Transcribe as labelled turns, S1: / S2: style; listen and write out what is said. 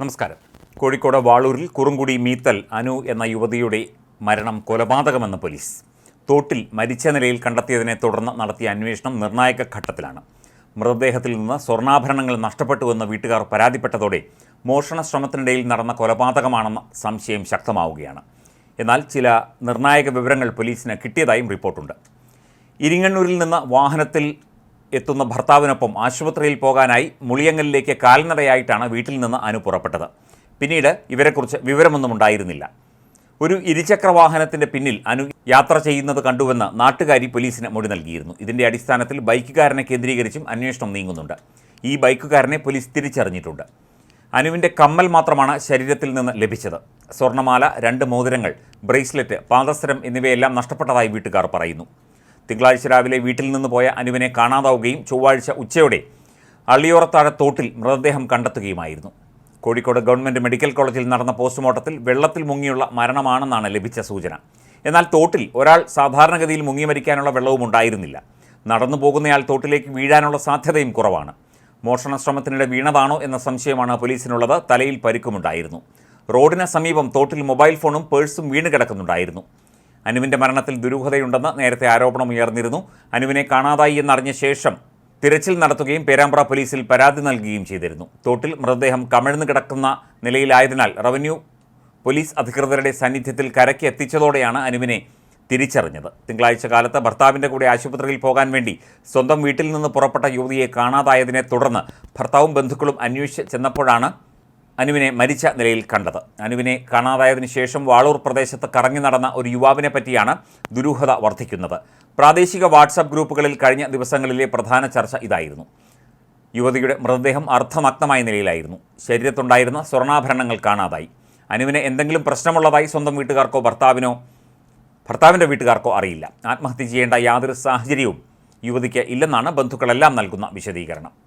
S1: നമസ്കാരം. കോഴിക്കോട് വാളൂരിൽ കുറുങ്കുടി മീത്തൽ അനു എന്ന യുവതിയുടെ മരണം കൊലപാതകമെന്ന് പോലീസ്. തോട്ടിൽ മരിച്ച നിലയിൽ കണ്ടെത്തിയതിനെ തുടർന്ന് നടത്തിയ അന്വേഷണം നിർണായക ഘട്ടത്തിലാണ്. മൃതദേഹത്തിൽ നിന്ന് സ്വർണാഭരണങ്ങൾ നഷ്ടപ്പെട്ടുവെന്ന് വീട്ടുകാർ പരാതിപ്പെട്ടതോടെ മോഷണ ശ്രമത്തിനിടയിൽ നടന്ന കൊലപാതകമാണെന്ന സംശയം ശക്തമാവുകയാണ്. എന്നാൽ ചില നിർണായക വിവരങ്ങൾ പോലീസിന് കിട്ടിയതായും റിപ്പോർട്ടുണ്ട്. ഇരിങ്ങണ്ണൂരിൽ നിന്ന് വാഹനത്തിൽ എത്തുന്ന ഭർത്താവിനൊപ്പം ആശുപത്രിയിൽ പോകാനായി മുളിയങ്ങലിലേക്ക് കാൽനടയായിട്ടാണ് വീട്ടിൽ നിന്ന് അനു പുറപ്പെട്ടത്. പിന്നീട് ഇവരെക്കുറിച്ച് വിവരമൊന്നും ഉണ്ടായിരുന്നില്ല. ഒരു ഇരുചക്ര വാഹനത്തിന്റെ പിന്നിൽ അനു യാത്ര ചെയ്യുന്നത് കണ്ടുവെന്ന് നാട്ടുകാരി പോലീസിന് മൊഴി നൽകിയിരുന്നു. ഇതിന്റെ അടിസ്ഥാനത്തിൽ ബൈക്കുകാരനെ കേന്ദ്രീകരിച്ചും അന്വേഷണം നീങ്ങുന്നുണ്ട്. ഈ ബൈക്കുകാരനെ പോലീസ് തിരിച്ചറിഞ്ഞിട്ടുണ്ട്. അനുവിന്റെ കമ്മൽ മാത്രമാണ് ശരീരത്തിൽ നിന്ന് ലഭിച്ചത്. സ്വർണമാല രണ്ട് മോതിരങ്ങൾ ബ്രേസ്ലെറ്റ് പാദസരം എന്നിവയെല്ലാം നഷ്ടപ്പെട്ടതായി വീട്ടുകാർ പറയുന്നു. തിങ്കളാഴ്ച രാവിലെ വീട്ടിൽ നിന്ന് പോയ അനുവിനെ കാണാതാവുകയും ചൊവ്വാഴ്ച ഉച്ചയോടെ അള്ളിയോറത്താഴ തോട്ടിൽ മൃതദേഹം കണ്ടെത്തുകയുമായിരുന്നു. കോഴിക്കോട് ഗവൺമെന്റ് മെഡിക്കൽ കോളേജിൽ നടന്ന പോസ്റ്റ്മോർട്ടത്തിൽ വെള്ളത്തിൽ മുങ്ങിയുള്ള മരണമാണെന്നാണ് ലഭിച്ച സൂചന. എന്നാൽ തോട്ടിൽ ഒരാൾ സാധാരണഗതിയിൽ മുങ്ങി മരിക്കാനുള്ള വെള്ളവും ഉണ്ടായിരുന്നില്ല. നടന്നു പോകുന്നയാൾ തോട്ടിലേക്ക് വീഴാനുള്ള സാധ്യതയും കുറവാണ്. മോഷണ ശ്രമത്തിനിടെ വീണതാണോ എന്ന സംശയമാണ് പോലീസിനുള്ളത് തലയിൽ പരിക്കുമുണ്ടായിരുന്നു. റോഡിന് സമീപം തോട്ടിൽ മൊബൈൽ ഫോണും പേഴ്സും വീണ് കിടക്കുന്നുണ്ടായിരുന്നു. അനുവിന്റെ മരണത്തിൽ ദുരൂഹതയുണ്ടെന്ന് നേരത്തെ ആരോപണം ഉയർന്നിരുന്നു. അനുവിനെ കാണാതായി എന്നറിഞ്ഞ ശേഷം തിരച്ചിൽ നടത്തുകയും പേരാമ്പ്ര പോലീസിൽ പരാതി നൽകുകയും ചെയ്തിരുന്നു. തോട്ടിൽ മൃതദേഹം കമിഴ്ന്നു കിടക്കുന്ന നിലയിലായതിനാൽ റവന്യൂ പോലീസ് അധികൃതരുടെ സാന്നിധ്യത്തിൽ കരയ്ക്ക് എത്തിച്ചതോടെയാണ് അനുവിനെ തിരിച്ചറിഞ്ഞത്. തിങ്കളാഴ്ച കാലത്ത് ഭർത്താവിന്റെ കൂടെ ആശുപത്രിയിൽ പോകാൻ വേണ്ടി സ്വന്തം വീട്ടിൽ നിന്ന് പുറപ്പെട്ട യുവതിയെ കാണാതായതിനെ തുടർന്ന് ഭർത്താവും ബന്ധുക്കളും അന്വേഷിച്ച് ചെന്നപ്പോഴാണ് അനുവിനെ മരിച്ച നിലയിൽ കണ്ടത്. അനുവിനെ കാണാതായതിനു ശേഷം വാളൂർ പ്രദേശത്ത് കറങ്ങി നടന്ന ഒരു യുവാവിനെ പറ്റിയാണ് ദുരൂഹത വർദ്ധിക്കുന്നത്. പ്രാദേശിക വാട്സാപ്പ് ഗ്രൂപ്പുകളിൽ കഴിഞ്ഞ ദിവസങ്ങളിലെ പ്രധാന ചർച്ച ഇതായിരുന്നു. യുവതിയുടെ മൃതദേഹം അർത്ഥനഗ്നമായ നിലയിലായിരുന്നു. ശരീരത്തുണ്ടായിരുന്ന സ്വർണാഭരണങ്ങൾ കാണാതായി. അനുവിന് എന്തെങ്കിലും പ്രശ്നമുള്ളതായി സ്വന്തം വീട്ടുകാർക്കോ ഭർത്താവിനോ ഭർത്താവിന്റെ വീട്ടുകാർക്കോ അറിയില്ല. ആത്മഹത്യ ചെയ്യേണ്ട യാതൊരു സാഹചര്യവും യുവതിക്ക് ഇല്ലെന്നാണ് ബന്ധുക്കളെല്ലാം നൽകുന്ന വിശദീകരണം.